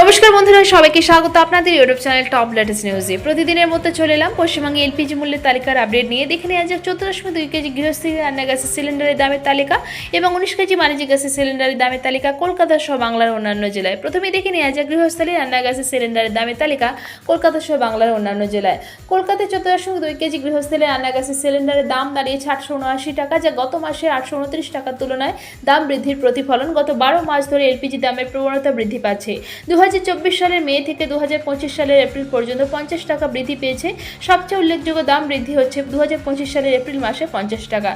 নমস্কার বন্ধুরা, সবাইকে স্বাগত আপনাদের ইউটিউব চ্যানেল টপ লেটেস্ট নিউজে প্রতিদিনের মতো চলে এলাম পশ্চিমবঙ্গে এলপিজি মূল্যের তালিকার আপডেট নিয়ে। দেখে নেওয়া যাক, চোদ্দ দশমিক দুই কেজি গৃহস্থী রান্না গ্যাসের সিলিন্ডারের দামের তালিকা এবং উনিশ কেজি বাণিজ্যিক গ্যাসের সিলিন্ডারের দামের তালিকা কলকাতা সহ বাংলার অন্যান্য জেলায়। প্রথমে দেখে নেওয়া যাক গৃহস্থলী রান্না গ্যাসের সিলিন্ডারের দামের তালিকা কলকাতা সহ বাংলার অন্যান্য জেলায়। কলকাতায় চোদ্দ দশমিক দুই কেজি গৃহস্থলী রান্না গ্যাসের সিলিন্ডারের দাম দাঁড়িয়েছে আটশো উনআশি টাকা, যা গত মাসে আটশো উনত্রিশ টাকার তুলনায় দাম বৃদ্ধির প্রতিফলন গত বারো মাস ধরে এলপিজি দামের প্রবণতা বৃদ্ধি পাচ্ছে। দু সালের মে থেকে দু হাজার পঁচিশ সালের এপ্রিল পর্যন্ত পঞ্চাশ টাকা বৃদ্ধি পেয়েছে। সবচেয়ে উল্লেখযোগ্য দাম বৃদ্ধি হচ্ছে দু হাজার পঁচিশ সালের এপ্রিল মাসে পঞ্চাশ টাকা।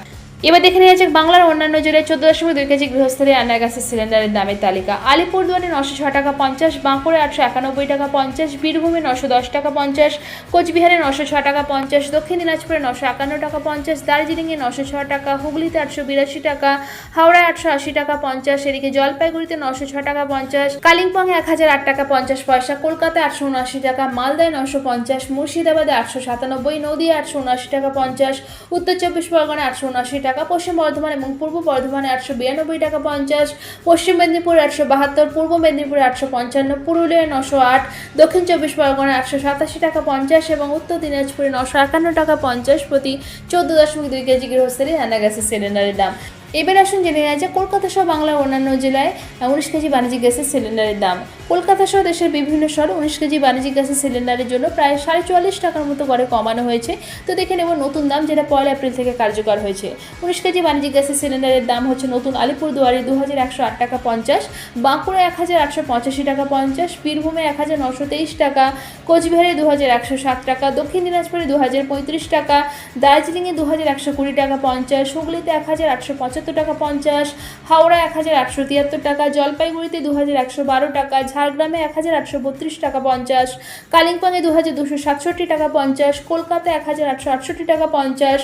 এবার দেখে নেওয়া যাক বাংলার অন্যান্য জেলায় চোদ্দ দশমিক দুই কেজি গৃহস্থলী রান্না গ্যাসের সিলিন্ডারের দামের তালিকা। আলিপুরদুয়ারে নশো ছ টাকা পঞ্চাশ বাঁকুড়ে আটশো একানব্বই টাকা পঞ্চাশ, বীরভূমে নশো দশ টাকা পঞ্চাশ, কোচবিহারে নশো ছ টাকা পঞ্চাশ, দক্ষিণ দিনাজপুরে নশো একান্ন টাকা পঞ্চাশ, দার্জিলিংয়ে নশো ছ টাকা, হুগলিতে আটশো বিরাশি টাকা, হাওড়ায় আটশো আশি টাকা পঞ্চাশ, এদিকে জলপাইগুড়িতে নশো ছ টাকা পঞ্চাশ, কালিম্পংয়ে এক হাজার আট টাকা পঞ্চাশ পয়সা, কলকাতায় আটশো উনআশি টাকা, মালদায় নশো পঞ্চাশ, মুর্শিদাবাদে আটশো সাতানব্বই নদিয়া আটশো উনআশি টাকা পঞ্চাশ, উত্তর চব্বিশ পরগনায় আটশো উনআশি টাকা পশ্চিম বর্ধমান এবং পূর্ব বর্ধমানে আটশো বিরানব্বই টাকা পঞ্চাশ, পশ্চিম মেদিনীপুর আটশো বাহাত্তর, পূর্ব মেদিনীপুরে আটশো পঞ্চান্ন, পুরুলিয়ায় নশো আট, দক্ষিণ চব্বিশ পরগনায় আটশো সাতাশি টাকা পঞ্চাশ এবং উত্তর দিনাজপুরে নশো একান্ন টাকা পঞ্চাশ প্রতি চোদ্দ দশমিক দুই কেজি গৃহস্থলী রান্না গ্যাসের সিলিন্ডারের দাম। এবার আসুন জেনে নেওয়া যায় কলকাতা সহ বাংলার অন্যান্য জেলায় উনিশ কেজি বাণিজ্যিক গ্যাসের সিলিন্ডারের দাম। কলকাতা সহ দেশের বিভিন্ন শহরে উনিশ কেজি বাণিজ্যিক গ্যাসের সিলিন্ডারের জন্য প্রায় সাড়ে চুয়াল্লিশ টাকার মতো করে কমানো হয়েছে। তো দেখে নেব নতুন দাম, যেটা পয়লা এপ্রিল থেকে কার্যকর হয়েছে। উনিশ কেজি বাণিজ্যিক গ্যাসের সিলিন্ডারের দাম হচ্ছে নতুন আলিপুরদুয়ারে দু হাজার একশো আট টাকা পঞ্চাশ বাঁকুড়া এক হাজার আটশো পঁচাশি টাকা পঞ্চাশ, বীরভূমে এক হাজার নশো তেইশ টাকা, কোচবিহারে দু হাজার একশো সাত টাকা, দক্ষিণ দিনাজপুরে দু হাজার পঁয়ত্রিশ টাকা, দার্জিলিংয়ে দু হাজার একশো কুড়ি টাকা পঞ্চাশ, হুগলিতে এক হাজার আটশো পঁচাত্তর টাকা পঞ্চাশ, হাওড়া এক হাজার একশো তিয়াত্তর টাকা, জলপাইগুড়িতে দু হাজার একশো বারো টাকা, ঝাড়গ্রামে এক হাজার আটশো বত্রিশ টাকা পঞ্চাশ, কালিম্পংয়ে দু হাজার দুশো সাতষট্টি টাকা পঞ্চাশ, কলকাতায় এক হাজার আটশো আটষট্টি টাকা পঞ্চাশ,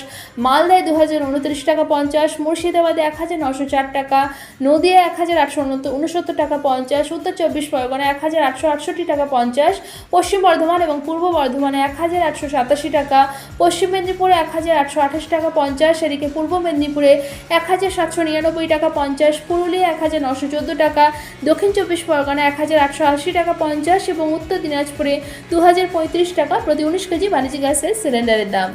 মালদায় দু হাজার উনত্রিশ টাকা পঞ্চাশ, মুর্শিদাবাদে এক হাজার নশো চার টাকা নদিয়া এক হাজার আটশো উনসত্তর টাকা পঞ্চাশ, উত্তর চব্বিশ পরগনা এক হাজার আটশো আটষট্টি টাকা পঞ্চাশ, পশ্চিম বর্ধমান এবং পূর্ব বর্ধমানে এক হাজার আটশো সাতাশি টাকা, পশ্চিম মেদিনীপুরে এক হাজার আটশো আঠাশ টাকা পঞ্চাশ, এদিকে পূর্ব মেদিনীপুরে এক হাজার হাজার সাতশো নিরানব্বই টাকা পঞ্চাশ, পুরুলিয়া এক হাজার নশো চোদ্দ টাকা, দক্ষিণ চব্বিশ পরগনা এক হাজার আটশো আশি টাকা পঞ্চাশ এবং উত্তর দিনাজপুরে দু হাজার পঁয়ত্রিশ টাকা প্রতি উনিশ কেজি বাণিজ্যিক গ্যাসের সিলিন্ডারের দাম।